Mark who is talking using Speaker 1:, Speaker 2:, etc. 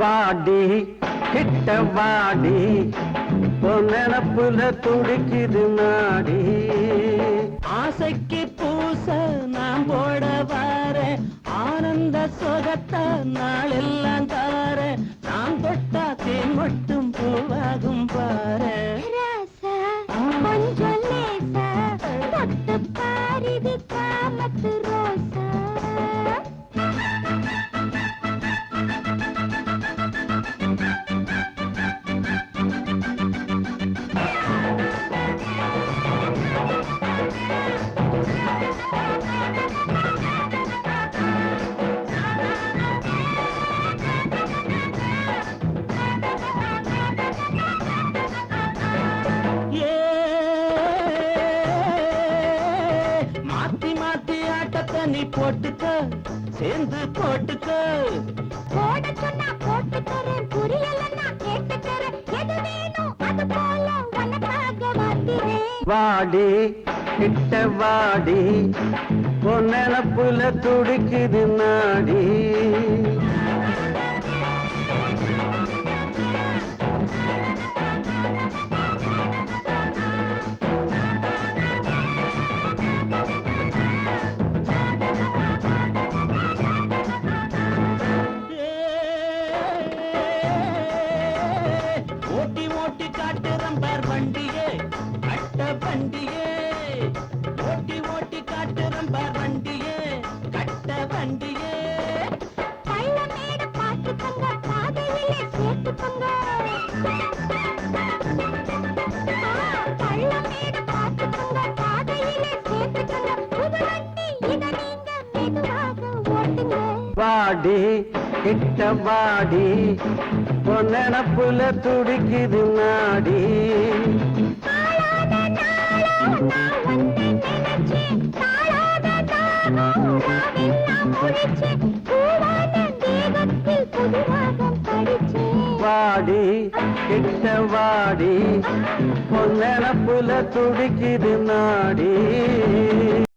Speaker 1: வாடி கிட்ட வாடி நினப்புல துடிக்குது நாடி. ஆசைக்கு பூச நான் போட வார ஆனந்த சுகத்தை நாளெல்லாம் நீ போட்டுக்க சேர்ந்து போட்டுக்க.
Speaker 2: போட சொன்னா போட்டு தரேன் புரியலன்னா கேட்டு தரேன் எது வேணும் அது போல உனக்காக மாத்திரேன்
Speaker 1: வாடி கிட்ட வாடி உன் நினப்புல துடிக்குது நாடி. வண்டியே. ஓட்டி ஓட்டி காட்டு ரம்பர் வண்டியே. கட்ட வண்டியே.
Speaker 2: பள்ளமேடு பார்த்துக்கங்க பாதையிலே சேர்த்துக்கங்க ஆ, பள்ளமேடு பார்த்துக்கங்க பாதையிலே சேர்த்துக்கங்க புது வண்டி இத நீங்க மெதுவாக ஓட்டுங்க.
Speaker 1: வாடி கிட்ட வாடி உன் நினப்புல துடிக்குது நாடி. வாடி கிட்ட வாடி உன் புல துடிக்குது நாடி.